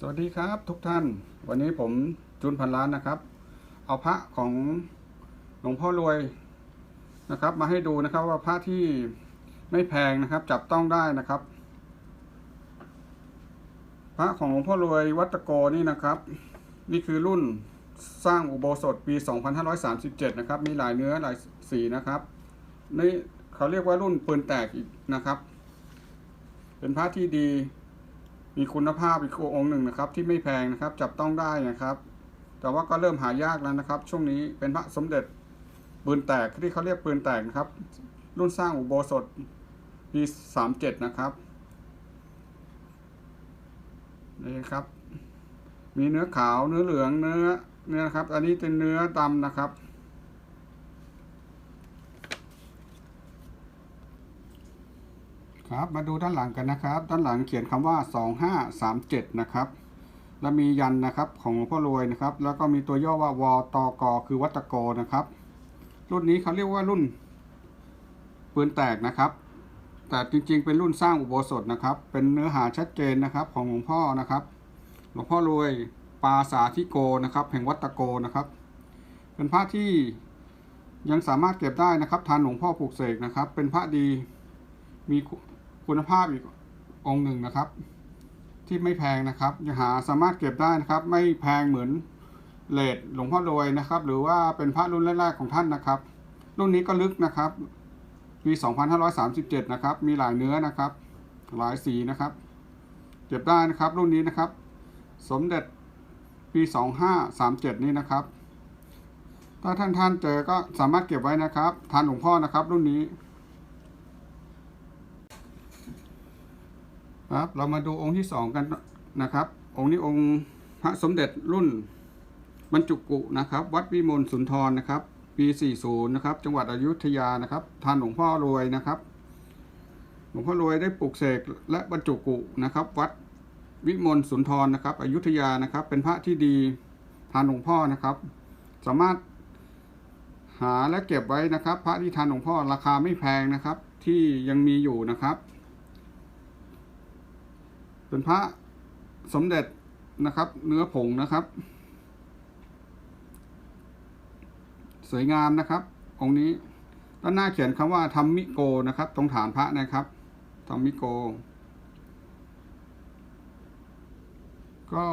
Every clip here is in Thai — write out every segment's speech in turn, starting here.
สวัสดีครับทุกท่าน วันนี้ผมจุนพันล้านนะครับ เอาพระของหลวงพ่อรวยนะครับ มาให้ดูนะครับว่าพระที่ไม่แพงนะครับ จับต้องได้นะครับ พระของหลวงพ่อรวยวัตโกนี่นะครับ นี่คือรุ่นสร้างอุโบสถปี 2537 นะครับ มีหลายเนื้อหลายสีนะครับนี่เขาเรียกว่ารุ่นปืนแตกอีกนะครับ เป็นพระที่ดี มีคุณภาพอีกองค์หนึ่งนะครับ ที่ไม่แพงนะครับ จับต้องได้นะครับ แต่ว่าก็เริ่มหายากแล้วนะครับ ช่วงนี้เป็นพระสมเด็จปืนแตกที่เขาเรียกปืนแตกนะครับ รุ่นสร้างอุโบสถปีสามเจ็ดนะครับนี่ครับ มีเนื้อขาวเนื้อเหลืองเนื้อเนื้อนะครับ อันนี้เป็นเนื้อดำนะครับ ครับมาดูด้านหลังกันนะครับ ด้านหลังเขียนคำว่า 2537 นะครับและมียันนะครับของหลวงพ่อรวยนะครับ แล้วก็มีตัวย่อว่าวตกคือวัตโกนะครับ รุ่นนี้เขาเรียกว่ารุ่นปืนแตกนะครับ แต่จริงๆ เป็นรุ่นสร้างอุโบสถนะครับ เป็นเนื้อหาชัดเจนนะครับของหลวงพ่อนะครับ หลวงพ่อรวยปาสาธิโกนะครับ แห่งวัตโกนะครับ เป็นพระที่ยังสามารถเก็บได้นะครับทานหลวงพ่อปลูกเสกนะครับ เป็นพระดีมี คุณภาพอีกองค์หนึ่งนะครับ ที่ไม่แพงนะครับยังหาสามารถเก็บได้นะครับ ไม่แพงเหมือนเลดหลวงพ่อรวยนะครับ หรือว่าเป็นพระรุ่นแรกๆของท่านนะครับ รุ่นนี้ก็ลึกนะครับปี2537 นะครับ มีหลายเนื้อนะครับ หลายสีนะครับ เก็บได้นะครับ รุ่นนี้นะครับ สมเด็จปี 2537 นี้นะครับ ถ้าท่านท่านเจอก็สามารถเก็บไว้นะครับทานหลวงพ่อนะครับ รุ่นนี้ ครับ เรามาดูองค์ที่สองกันนะครับ องค์นี้องค์พระสมเด็จรุ่นบรรจุกุนะครับ วัดวิมลสุนทรนะครับ ปี 40 นะครับ จังหวัดอยุธยานะครับทานหลวงพ่อรวยนะครับหลวงพ่อรวยได้ปลุกเสกและบรรจุกุนะครับ วัดวิมลสุนทรนะครับ อยุธยานะครับ เป็นพระที่ดีทานหลวงพ่อนะครับ สามารถหาและเก็บไว้นะครับ พระที่ทานหลวงพ่อราคาไม่แพงนะครับ ที่ยังมีอยู่นะครับ เป็นพระสมเด็จนะครับ เนื้อผงนะครับ สวยงามนะครับ องค์นี้ด้านหน้าเขียนคำว่าธรรมิโกนะครับ ตรงฐานพระนะครับธรรมิโก ก็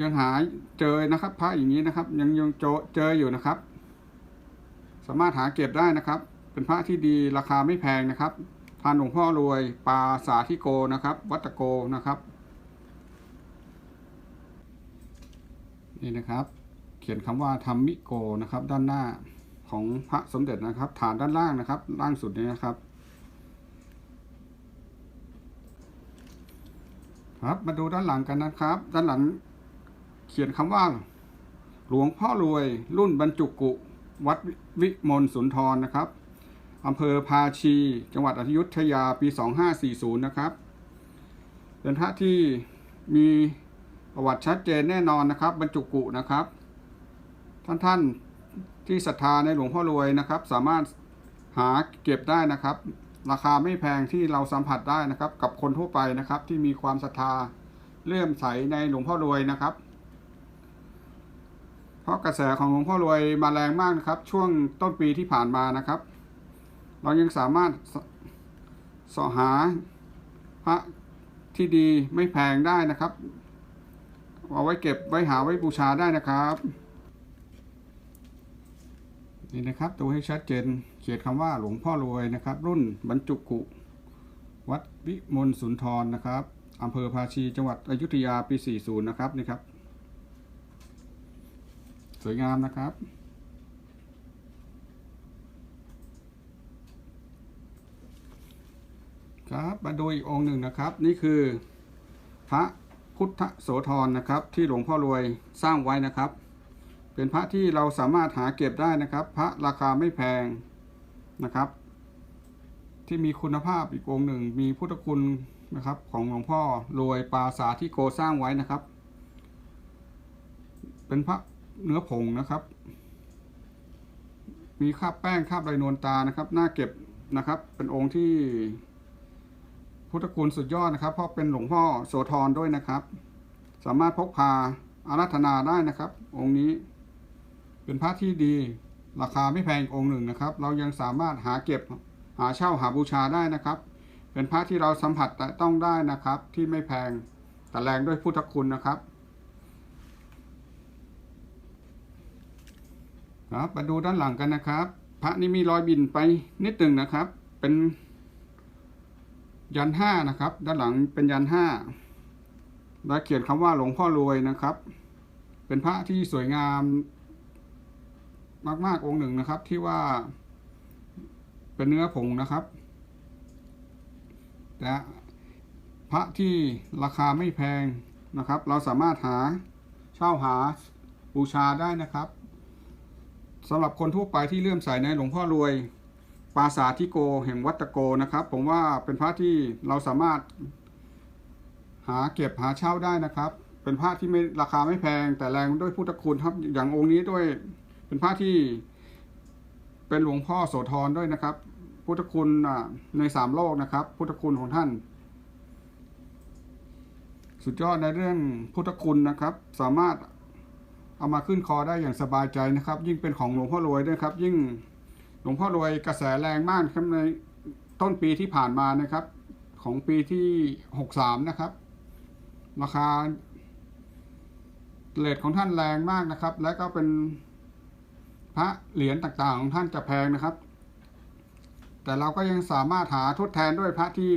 ยังหาเจอนะครับ พระอย่างนี้นะครับ ยังยังเจอเจออยู่นะครับ สามารถหาเก็บได้นะครับ เป็นพระที่ดีราคาไม่แพงนะครับ ทานหลวงพ่อรวยปาสาธิโกนะครับ วัตโกนะครับ นี่นะครับ เขียนคำว่าธรรมิโกนะครับ ด้านหน้าของพระสมเด็จนะครับ ฐานด้านล่างนะครับ ล่างสุดนี้นะครับ ครับมาดูด้านหลังกันนะครับ ด้านหลังเขียนคำว่า หลวงพ่อรวยรุ่นบรรจุกุวัดวิมลสุนทรนะครับอำเภอภาชี จังหวัดอยุธยาปี 2540 นะครับ เป็นพระที่มี ประวัติชัดเจนแน่นอนนะครับ บรรจุกุนะครับ ท่านท่านที่ศรัทธาในหลวงพ่อรวยนะครับ สามารถหาเก็บได้นะครับ ราคาไม่แพงที่เราสัมผัสได้นะครับ กับคนทั่วไปนะครับ ที่มีความศรัทธาเลื่อมใสในหลวงพ่อรวยนะครับ เพราะกระแสของหลวงพ่อรวยมาแรงมากนะครับ ช่วงต้นปีที่ผ่านมานะครับ เรายังสามารถสเสาะหาพระที่ดีไม่แพงได้นะครับ เอาไว้เก็บไว้หาไว้บูชาได้นะครับ นี่นะครับดูให้ชัดเจนเขียนคำว่าหลวงพ่อรวยนะครับ รุ่นบรรจุกุ วัดวิมลสุนทรนะครับอำเภอภาชีจังหวัดอยุธยาปี 40 นะครับนี่ครับ สวยงามนะครับครับมาดูอีกองค์หนึ่งนะครับ นี่คือพระ พุทธโสธรนะครับ ที่หลวงพ่อรวยสร้างไว้นะครับ เป็นพระที่เราสามารถหาเก็บได้นะครับ พระราคาไม่แพงนะครับ ที่มีคุณภาพอีกองหนึ่ง มีพุทธคุณนะครับ ของหลวงพ่อรวยปาสาที่โกสร้างไว้นะครับ เป็นพระเนื้อผงนะครับ มีคราบแป้งคราบไรนวลตานะครับน่าเก็บนะครับ เป็นองค์ที่ พุทธคุณสุดยอดนะครับ เพราะเป็นหลวงพ่อโสธรด้วยนะครับ สามารถพกพาอารัธนาได้นะครับ องค์นี้ เป็นพระที่ดี ราคาไม่แพงองค์หนึ่งนะครับ เรายังสามารถหาเก็บหาเช่าหาบูชาได้นะครับ เป็นพระที่เราสัมผัสแต่ต้องได้นะครับ ที่ไม่แพงแต่แรงด้วยพุทธคุณนะครับครับมาดูด้านหลังกันนะครับ พระนี่มีรอยบินไปนิดหนึ่งนะครับ เป็น ยันห้านะครับ ด้านหลังเป็นยันห้าและเขียนคำว่าหลวงพ่อรวยนะครับ เป็นพระที่สวยงาม มาก ๆ องค์หนึ่งนะครับ ที่ว่า เป็นเนื้อผงนะครับแต่พระที่ราคาไม่แพงนะครับ เราสามารถหาเช่าหาบูชาได้นะครับสำหรับคนทั่วไปที่เลื่อมใสในหลวงพ่อรวย ปราสาททิโกแห่งวัดตโกนะครับ ผมว่าเป็นพระที่เราสามารถหาเก็บหาเช่าได้นะครับ เป็นพระที่ไม่ราคาไม่แพง แต่แรงด้วยพุทธคุณครับอย่างองค์นี้ด้วยเป็นพระที่เป็นหลวงพ่อโสธรด้วยนะครับ พุทธคุณในสามโลกนะครับ พุทธคุณของท่าน สุดยอดในเรื่องพุทธคุณนะครับ สามารถเอามาขึ้นคอได้อย่างสบายใจนะครับ ยิ่งเป็นของหลวงพ่อรวยด้วยครับ ยิ่ง หลวงพ่อรวยกระแสแรงมากครับในต้นปีที่ผ่านมานะครับ ของปีที่หกสามนะครับ ราคาเลทของท่านแรงมากนะครับ และก็เป็นพระเหรียญต่างๆ ของท่านจะแพงนะครับ แต่เราก็ยังสามารถหาทดแทนด้วยพระที่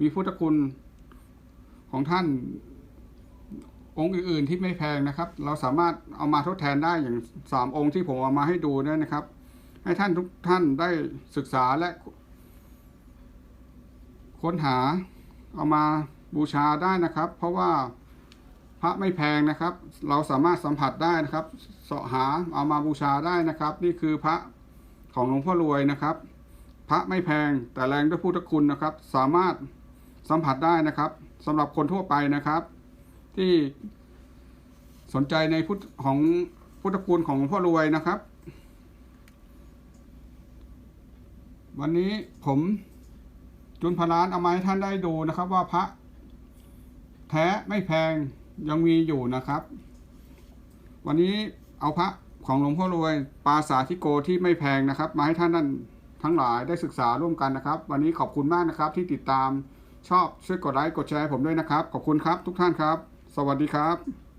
มีพุทธคุณของท่านองค์อื่นๆที่ไม่แพงนะครับ เราสามารถเอามาทดแทนได้อย่างสามองค์ที่ผมเอามาให้ดูเนี่ยนะครับ ให้ท่านทุกท่านได้ศึกษาและ ค้นหาเอามาบูชาได้นะครับ เพราะว่าพระไม่แพงนะครับ เราสามารถสัมผัสได้นะครับเสาะหาเอามาบูชาได้นะครับ นี่คือพระของหลวงพ่อรวยนะครับ พระไม่แพงแต่แรงด้วยพุทธคุณนะครับ สามารถสัมผัสได้นะครับสำหรับคนทั่วไปนะครับ ที่สนใจในพุทธของพุทธคุณของหลวงพ่อรวยนะครับ วันนี้ผมจุนพลานเอามาให้ท่านได้ดูนะครับ ว่าพระ แท้ไม่แพงยังมีอยู่นะครับ วันนี้เอาพระของหลวงพ่อรวยปราสาททิโกที่ไม่แพงนะครับ มาให้ท่านนั้นทั้งหลายได้ศึกษาร่วมกันนะครับ วันนี้ขอบคุณมากนะครับ ที่ติดตามชอบช่วยกดไลค์กดแชร์ให้ผมด้วยนะครับ ขอบคุณครับทุกท่านครับ สวัสดีครับ